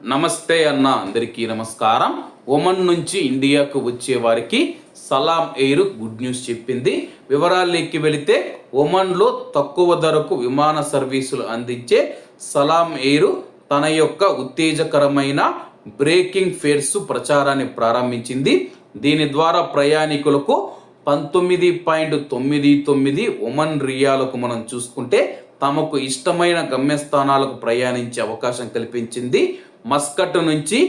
నమస్తే అన్న అందరికీ నమస్కారం. ఒమన్ నుంచి ఇండియాకు వచ్చే వారికి సలాం ఎయిర్ గుడ్ న్యూస్ చెప్పింది. వివరాల్లోకి వెళితే ఒమన్లో తక్కువ ధరకు విమాన సర్వీసులు అందించే సలాం ఎయిర్ తన యొక్క ఉత్తేజకరమైన బ్రేకింగ్ ఫేర్స్ ప్రచారాన్ని ప్రారంభించింది. దీని ద్వారా ప్రయాణికులకు పంతొమ్మిది పాయింట్ తొమ్మిది తొమ్మిది ఉమన్ రియాలకు మనం చూసుకుంటే తమకు ఇష్టమైన గమ్యస్థానాలకు ప్రయాణించే అవకాశం కల్పించింది. మస్కట్ నుంచి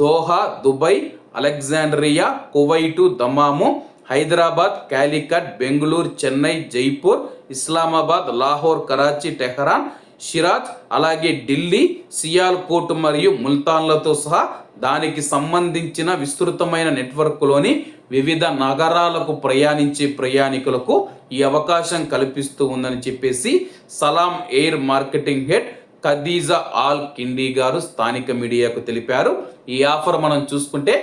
Doha Dubai Alexandria Kuwait Dammam Hyderabad Calicut Bengaluru Chennai Jaipur Islamabad Lahore Karachi Tehran Shiraz అలాగే ఢిల్లీ సియాల్కోట్ మరియు ముల్తాన్లతో సహా దానికి సంబంధించిన విస్తృతమైన నెట్వర్క్లోని వివిధ నగరాలకు ప్రయాణించే ప్రయాణికులకు ఈ అవకాశం కల్పిస్తూ ఉందని చెప్పేసి Salam Air marketing head Khadija Al Kindi గారు స్థానిక మీడియాకు తెలిపారు. ఈ ఆఫర్ మనం చూసుకుంటే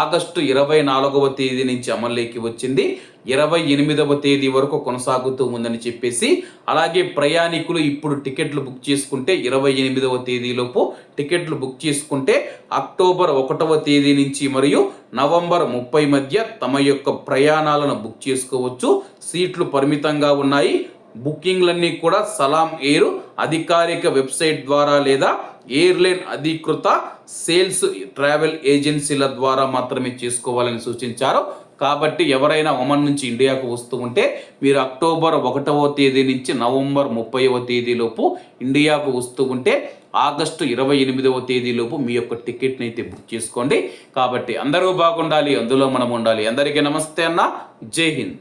ఆగస్టు ఇరవై నాలుగవ తేదీ నుంచి అమల్లోకి వచ్చింది. ఇరవై ఎనిమిదవ తేదీ వరకు కొనసాగుతూ ఉందని చెప్పేసి అలాగే ప్రయాణికులు ఇప్పుడు టికెట్లు బుక్ చేసుకుంటే ఇరవై ఎనిమిదవ తేదీలోపు టికెట్లు బుక్ చేసుకుంటే అక్టోబర్ ఒకటవ తేదీ నుంచి మరియు నవంబర్ ముప్పై మధ్య తమ యొక్క ప్రయాణాలను బుక్ చేసుకోవచ్చు. సీట్లు పరిమితంగా ఉన్నాయి. బుకింగ్లన్నీ కూడా సలాం ఎయిర్ అధికారిక వెబ్సైట్ ద్వారా లేదా ఎయిర్లైన్ అధికృత సేల్స్ ట్రావెల్ ఏజెన్సీల ద్వారా మాత్రమే చేసుకోవాలని సూచించారు. కాబట్టి ఎవరైనా ఒమన్ నుంచి ఇండియాకు వస్తూ ఉంటే మీరు అక్టోబర్ ఒకటవ తేదీ నుంచి నవంబర్ ముప్పైవ తేదీలోపు ఇండియాకు వస్తూ ఉంటే ఆగస్టు ఇరవై ఎనిమిదవ తేదీలోపు మీ యొక్క టికెట్ని అయితే బుక్ చేసుకోండి. కాబట్టి అందరూ బాగుండాలి అందులో మనం ఉండాలి. అందరికీ నమస్తే అన్న. జై హింద్.